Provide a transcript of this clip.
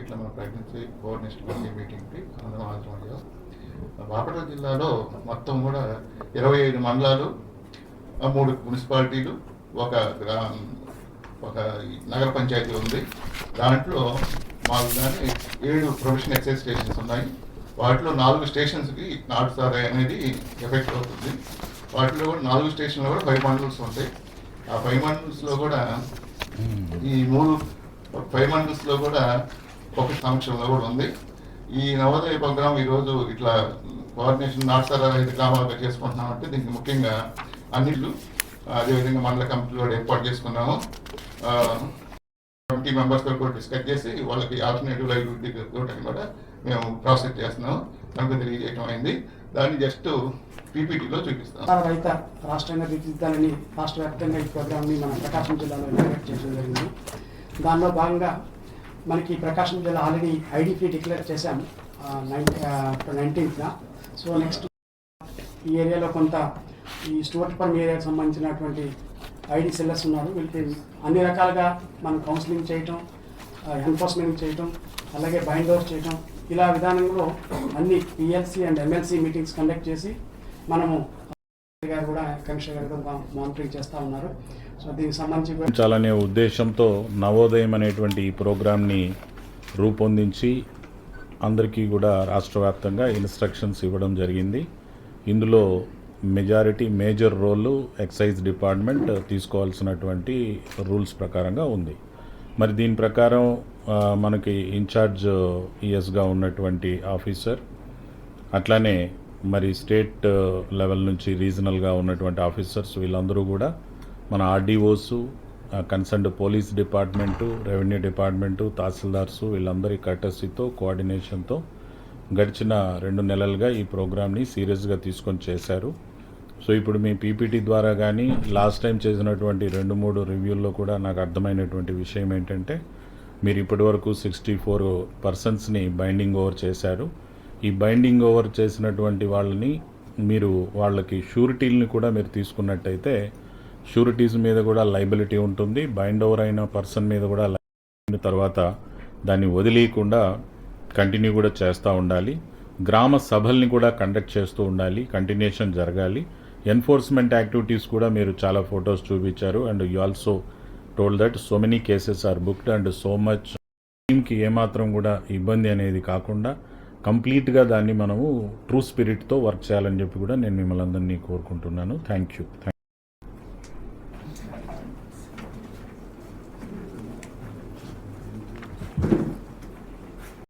ఇట్లా మనం ప్రయత్నించి కోఆర్డినేషన్ కమిటీ మీటింగ్కి అందరం హాజరయ్యాం. బాపట్ల జిల్లాలో మొత్తం కూడా ఇరవై ఐదు మండలాలు మూడు మున్సిపాలిటీలు ఒక గ్రా ఒక నగర పంచాయతీ ఉంది. దాంట్లో మాకు కానీ ఏడు ప్రొఫెషనల్ ఎక్సైజ్ స్టేషన్స్ ఉన్నాయి. వాటిలో నాలుగు స్టేషన్స్కి నాటు సారా అనేది ఎఫెక్ట్ అవుతుంది. వాటిలో కూడా నాలుగు స్టేషన్లో కూడా ఫైవ్ మండల్స్ ఉంటాయి. ఆ ఫైవ్ మండల్స్లో కూడా ఈ మూడు ఫైవ్ మండల్స్లో కూడా ఒక సంక్షంలో కూడా ఉంది. ఈ నవోదయ ప్రోగ్రామ్ ఈ రోజు ఇట్లా కోఆర్డినేషన్ నాట్సారా ఐదు గ్రామాలుగా చేసుకుంటున్నాం అంటే దీనికి ముఖ్యంగా అన్నిళ్ళు అదేవిధంగా మండల కమిటీలు కూడా ఏర్పాటు చేసుకున్నాము. కమిటీ మెంబర్స్ కూడా డిస్కస్ చేసి వాళ్ళకి ఆల్టర్నేటివ్ లైవ్లీహుడ్ కూడా మేము ప్రాసెస్ చేస్తున్నాము. కనుక తెలియజేయడం అయింది. దాన్ని జస్ట్ పీపీటీలో చూపిస్తాం. రైత రాష్ట్రంగా తీర్చిదిద్దాలని రాష్ట్ర వ్యాప్తంగా ఈ ప్రోగ్రామ్ని మన ప్రకాశం జిల్లాలో ఇంప్లిమెంట్ చేయడం జరిగింది. దానిలో భాగంగా మనకి ప్రకాశం జిల్లా ఆల్రెడీ ఐడి డిక్లేర్ చేశాము నైన్టీన్త్న. సో నెక్స్ట్ ఈ ఏరియాలో కొంత ఈ స్టూవర్ట్పరం ఏరియాకి సంబంధించినటువంటి ఐడి సెల్లర్స్ ఉన్నారు. వీళ్ళకి అన్ని రకాలుగా మనం కౌన్సిలింగ్ చేయటం ఎన్ఫోర్స్మెంట్ చేయటం అలాగే బైండ్ ఓవర్ చేయటం. ఇలా విధానంలో అన్ని PLC and MLC meetings conduct చేసి మనము గారు కూడా కమిషనర్ గారు మానిటరింగ్ చేస్తూ ఉన్నారు. సో దీనికి సంబంధించి కూడా చాలనే ఉద్దేశంతో నవోదయం అనేటువంటి ఈ ప్రోగ్రామ్ని రూపొందించి అందరికీ కూడా రాష్ట్ర వ్యాప్తంగా ఇన్స్ట్రక్షన్స్ ఇవ్వడం జరిగింది. ఇందులో majority major role excise department తీసుకోవాల్సినటువంటి రూల్స్ ప్రకారంగా ఉంది. మరి దీని ప్రకారం మనకి ఇన్ఛార్జ్ ఈఎస్గా ఉన్నటువంటి ఆఫీసర్ అట్లానే మరి స్టేట్ లెవెల్ నుంచి రీజనల్గా ఉన్నటువంటి ఆఫీసర్స్ వీళ్ళందరూ కూడా మన RDOs concerned police department revenue department tahsildars వీళ్ళందరి కటసీతో కోఆర్డినేషన్తో గడిచిన రెండు నెలలుగా ఈ ప్రోగ్రామ్ని సీరియస్గా తీసుకొని చేశారు. సో ఇప్పుడు మీ పీపీటీ ద్వారా కానీ లాస్ట్ టైం చేసినటువంటి రెండు మూడు రివ్యూల్లో కూడా నాకు అర్థమైనటువంటి విషయం ఏంటంటే మీరు ఇప్పటివరకు సిక్స్టీ ఫోర్ పర్సన్స్ని బైండింగ్ ఓవర్ చేశారు. ఈ బైండింగ్ ఓవర్ చేసినటువంటి వాళ్ళని మీరు వాళ్ళకి షూరిటీలని కూడా మీరు తీసుకున్నట్టయితే షూరిటీస్ మీద కూడా లైబిలిటీ ఉంటుంది. బైండ్ ఓవర్ అయిన పర్సన్ మీద కూడా లైబిలిటీ తర్వాత దాన్ని వదిలేయకుండా కంటిన్యూ కూడా చేస్తూ ఉండాలి. గ్రామ సభల్ని కూడా కండక్ట్ చేస్తూ ఉండాలి. కంటిన్యూషన్ జరగాలి. ఎన్ఫోర్స్మెంట్ యాక్టివిటీస్ కూడా మీరు చాలా ఫొటోస్ చూపించారు and you also told that so many cases are booked and so much టీమ్కి ఏమాత్రం కూడా ఇబ్బంది అనేది కాకుండా కంప్లీట్గా దాన్ని మనము ట్రూ స్పిరిట్తో వర్క్ చేయాలని చెప్పి కూడా నేను మిమ్మల్ని అందరినీ కోరుకుంటున్నాను. Thank you